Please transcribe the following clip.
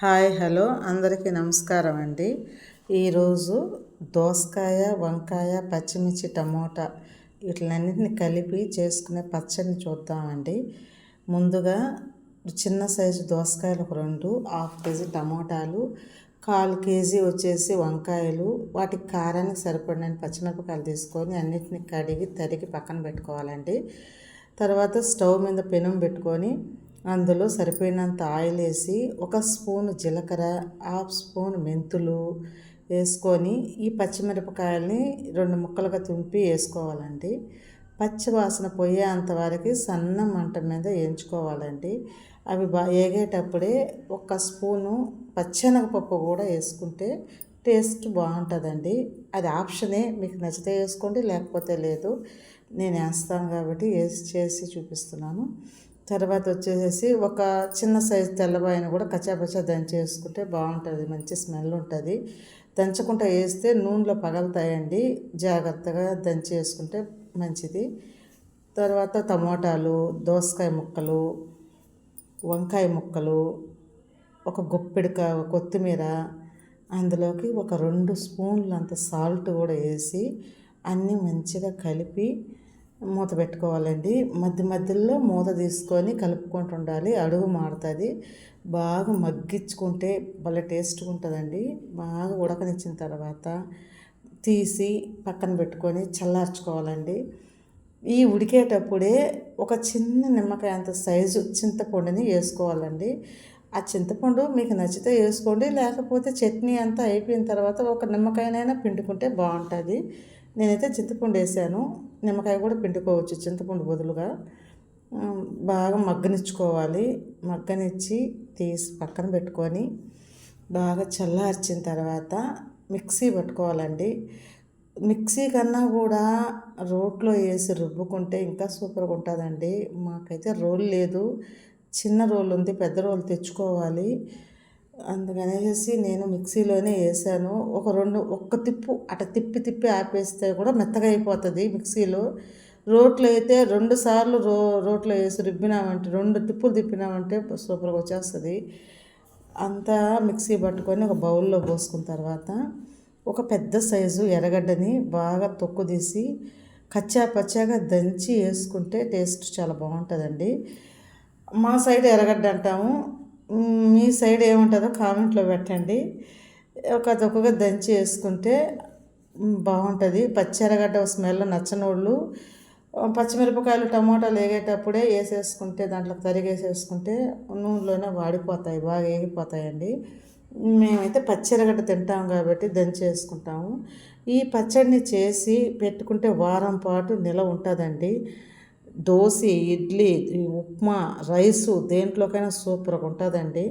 Hi hello. అందరికీ నమస్కారం అండి. ఈరోజు దోసకాయ వంకాయ పచ్చిమిర్చి టమోటా వీటిలన్నింటిని కలిపి చేసుకునే పచ్చడిని చూద్దామండి. ముందుగా చిన్న సైజు దోసకాయలు ఒక రెండు హాఫ్ కేజీ టమోటాలు కాలు కేజీ వచ్చేసి వంకాయలు వాటికి కారానికి సరిపడిన పచ్చిమిరపకాయలు తీసుకొని అన్నిటిని కడిగి తరిగి పక్కన పెట్టుకోవాలండి. తర్వాత స్టవ్ మీద పెనం పెట్టుకొని అందులో సరిపోయినంత ఆయిల్ వేసి ఒక స్పూన్ జీలకర్ర హాఫ్ స్పూన్ మెంతులు వేసుకొని ఈ పచ్చిమిరపకాయల్ని రెండు ముక్కలుగా తుంపి వేసుకోవాలండి. పచ్చివాసన పోయేంత వరకు సన్న మంట మీద వేయించుకోవాలండి. అవి బాగా వేగేటప్పుడే ఒక స్పూను పచ్చెనగపప్పు కూడా వేసుకుంటే టేస్ట్ బాగుంటుందండి. అది ఆప్షనే మీకు నచ్చితే వేసుకోండి లేకపోతే లేదు. నేను వేస్తాను కాబట్టి వేసి చేసి చూపిస్తున్నాను. తర్వాత వచ్చేసేసి ఒక చిన్న సైజు తెల్లబాయను కూడా కచ్చాపచ్చా దంచేసుకుంటే బాగుంటుంది. మంచి స్మెల్ ఉంటుంది. దంచకుండా వేస్తే నూనెలో పగలుతాయండి. జాగ్రత్తగా దంచేసుకుంటే మంచిది. తర్వాత టమోటాలు దోసకాయ ముక్కలు వంకాయ ముక్కలు ఒక గుప్పిడిక కొత్తిమీర అందులోకి ఒక రెండు స్పూన్లంత సాల్ట్ కూడా వేసి అన్నీ మంచిగా కలిపి మూత పెట్టుకోవాలండి. మధ్య మధ్యలో మూత తీసుకొని కలుపుకుంటూ ఉండాలి అడుగు మారుతుంది. బాగా మగ్గించుకుంటే భలే టేస్ట్గా ఉంటుందండి. బాగా ఉడకనిచ్చిన తర్వాత తీసి పక్కన పెట్టుకొని చల్లార్చుకోవాలండి. ఈ ఉడికేటప్పుడే ఒక చిన్న నిమ్మకాయ అంత సైజు చింతపండుని వేసుకోవాలండి. ఆ చింతపండు మీకు నచ్చితే వేసుకోండి లేకపోతే చట్నీ అంతా అయిపోయిన తర్వాత ఒక నిమ్మకాయనైనా పిండుకుంటే బాగుంటుంది. నేనైతే చింతపండు వేసాను. నిమ్మకాయ కూడా పిండుకోవచ్చు చింతపండు బదులుగా. బాగా మగ్గనిచ్చుకోవాలి. మగ్గనిచ్చి తీసి పక్కన పెట్టుకొని బాగా చల్లార్చిన తర్వాత మిక్సీ పట్టుకోవాలండి. మిక్సీ కన్నా కూడా రోట్లో వేసి రుబ్బుకుంటే ఇంకా సూపర్గా ఉంటుందండి. మాకైతే రోల్ లేదు. చిన్న రోల్ ఉంది పెద్ద రోల్ తెచ్చుకోవాలి. అందుకనేసి నేను మిక్సీలోనే వేసాను. ఒక రెండు ఒక్క తిప్పు అట తిప్పి తిప్పి ఆపేస్తే కూడా మెత్తగా అయిపోతుంది మిక్సీలో. రోట్లో అయితే రెండు సార్లు రో రోట్లో వేసి రుబ్బినామంటే రెండు తిప్పులు తిప్పినామంటే సూపర్గా వచ్చేస్తుంది. అంతా మిక్సీ పట్టుకొని ఒక బౌల్లో పోసుకున్న తర్వాత ఒక పెద్ద సైజు ఎర్రగడ్డని బాగా తొక్కు తీసి కచ్చా పచ్చాగా దంచి వేసుకుంటే టేస్ట్ చాలా బాగుంటుందండి. మా సైడ్ ఎర్రగడ్డ అంటాము మీ సైడ్ ఏముంటుందో కామెంట్లో పెట్టండి. ఒక తొక్కగా దంచి వేసుకుంటే బాగుంటుంది. పచ్చి ఎర్రగడ్డ స్మెల్ నచ్చనోళ్ళు పచ్చిమిరపకాయలు టమాటాలు వేగేటప్పుడే వేసేసుకుంటే దాంట్లో తరిగేసేసుకుంటే నూనెలోనే వాడిపోతాయి బాగా వేగిపోతాయండి మేమైతే పచ్చిరగడ్డ తింటాం కాబట్టి దంచి వేసుకుంటాము. ఈ పచ్చడిని చేసి పెట్టుకుంటే వారం పాటు నిల ఉంటుందండి. దోశ ఇడ్లీ ఉప్మా రైసు దేంట్లోకైనా సూపర్గా ఉంటుందండి